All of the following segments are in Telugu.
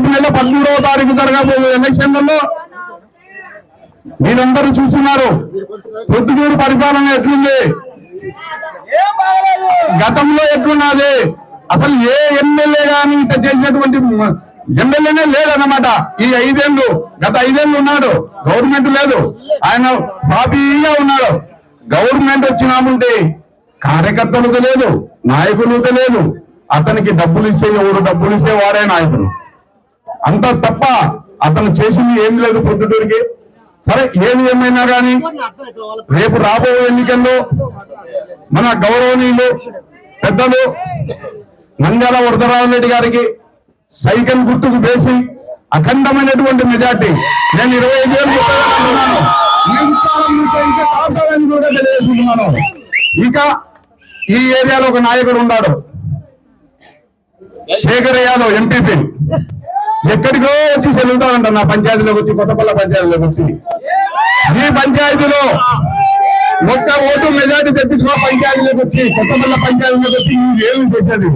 రేపు నెల పదమూడవ తారీఖు జరగబోయే ఎలక్షన్లలో మీరందరూ చూస్తున్నారు. పొద్దుగూరు పరిపాలన ఎట్లుంది? గతంలో ఎట్లున్నది? అసలు ఏ ఎమ్మెల్యే గాని ఇంత చేసినటువంటి ఎమ్మెల్యేనే లేదన్నమాట. ఈ ఐదేళ్ళు గత ఐదేళ్ళు ఉన్నాడు. గవర్నమెంట్ లేదు. ఆయన సాఫీగా ఉన్నాడు. గవర్నమెంట్ వచ్చినాముంటే కార్యకర్తలు లేదు నాయకులు లేదు. అతనికి డబ్బులు ఇచ్చే ఎవరు డబ్బులు ఇచ్చే వారే నాయకులు అంత తప్ప అతను చేసింది ఏం లేదు పొద్దుటూరికి. సరే ఏది ఏమైనా కానీ రేపు రాబోయే ఎన్నికల్లో మన గౌరవనీయులు పెద్దలు నంద్యాల వరదరావు రెడ్డి గారికి సైకిల్ గుర్తుకు వేసి అఖండమైనటువంటి మెజార్టీ. నేను ఇరవై ఐదు వేలు ఇంకా ఇక ఈ ఏరియాలో ఒక నాయకుడు ఉన్నాడు. శేఖర్ యాదవ్ ఎంపీపీ ఎక్కడికో వచ్చి చెల్లుతాడంట నా పంచాయతీలోకి వచ్చి కొత్తపల్ల పంచాయతీలోకి వచ్చి. ఈ పంచాయతీలో ఒక్క ఓటు మెజార్టీ తెప్పించుకో పంచాయతీలోకి వచ్చి కొత్తపల్ల పంచాయతీలోకి వచ్చి ఏమి చేసేది?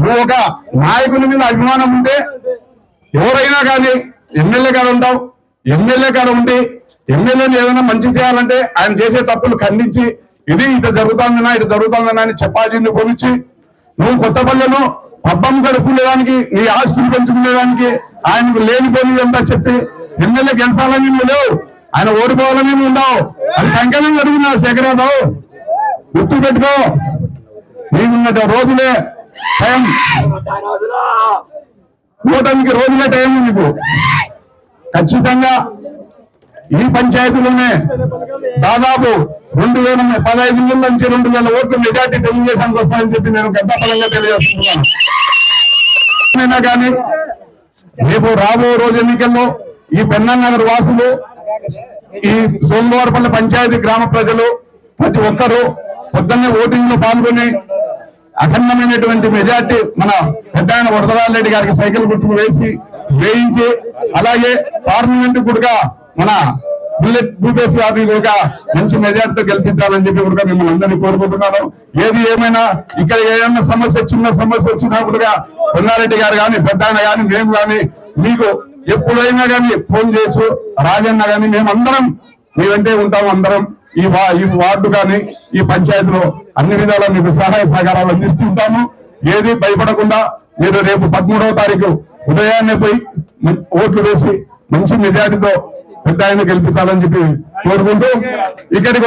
నువ్వు ఒక నాయకుని మీద అభిమానం ఉంటే ఎవరైనా కానీ ఎమ్మెల్యే గారు ఉంటావు ఎమ్మెల్యే గారు ఉండి ఎమ్మెల్యేని ఏదైనా మంచి చేయాలంటే ఆయన చేసే తప్పులు ఖండించి ఇది ఇటు జరుగుతుందన్నా ఇటు జరుగుతుందన్నా అని చెప్పాల్సింది పొలిచి నువ్వు కొత్తపల్లెను పబ్బం గడుపుకునేదానికి నీ ఆస్తులు పెంచుకునేదానికి ఆయనకు లేనిపోని అంతా చెప్పి? ఎమ్మెల్యే గెలిచాలని నువ్వు లేవు. ఆయన ఓడిపోవాలని నువ్వు ఉండవు అది కంకణం జరుగుతున్నావు శేఖర్ యాదవ్ గుర్తు పెట్టుకో. నీకున్నట రోజులే టైం. ఓటానికి రోజులే టైం నీకు. ఖచ్చితంగా ఈ పంచాయతీలోనే దాదాపు రెండు వేల పదహైదు వేల నుంచి రెండు వేల ఓట్లు మెజార్టీ తెలుగుదేశానికి వస్తాయని చెప్పి నేను గడ్డపరంగా తెలియజేస్తున్నాను. కానీ రేపు రాబో రోజు ఎన్నికల్లో ఈ పెన్ననగర్ వాసులు ఈ సోమవారపల్లి పంచాయతీ గ్రామ ప్రజలు ప్రతి ఒక్కరూ పొద్దున్నే ఓటింగ్లో పాల్గొని అఖండమైనటువంటి మెజార్టీ మన పెద్ద ఆయన వరదరాజరెడ్డి గారికి సైకిల్ గుర్తుకు వేసి వేయించి అలాగే పార్లమెంట్ కూడా మన బుల్లెట్ భూపేష్ గారిని కూడా మంచి మెజార్టీతో గెలిపించాలని చెప్పి కూడా మిమ్మల్ని అందరినీ కోరుకుంటున్నాను. ఏది ఏమైనా ఇక్కడ ఏమైనా సమస్య చిన్న సమస్య వచ్చినప్పుడుగా పొన్నారెడ్డి గారు కానీ పెద్ద కానీ మేము కానీ మీకు ఎప్పుడైనా కానీ ఫోన్ చేయొచ్చు. రాజన్న కానీ మేమందరం మీ వెంటే ఉంటాం అందరం. ఈ వా ఈ వార్డు కానీ ఈ పంచాయతీలో అన్ని విధాలా మీకు సహాయ సహకారాలు అందిస్తుంటాము ఏది భయపడకుండా మీరు రేపు పదమూడవ తారీఖు ఉదయాన్నే పోయి ఓట్లు వేసి మంచి మెజార్టీతో పెద్ద ఆయన గెలిపించాలని చెప్పి కోరుకుంటూ ఇక్కడికి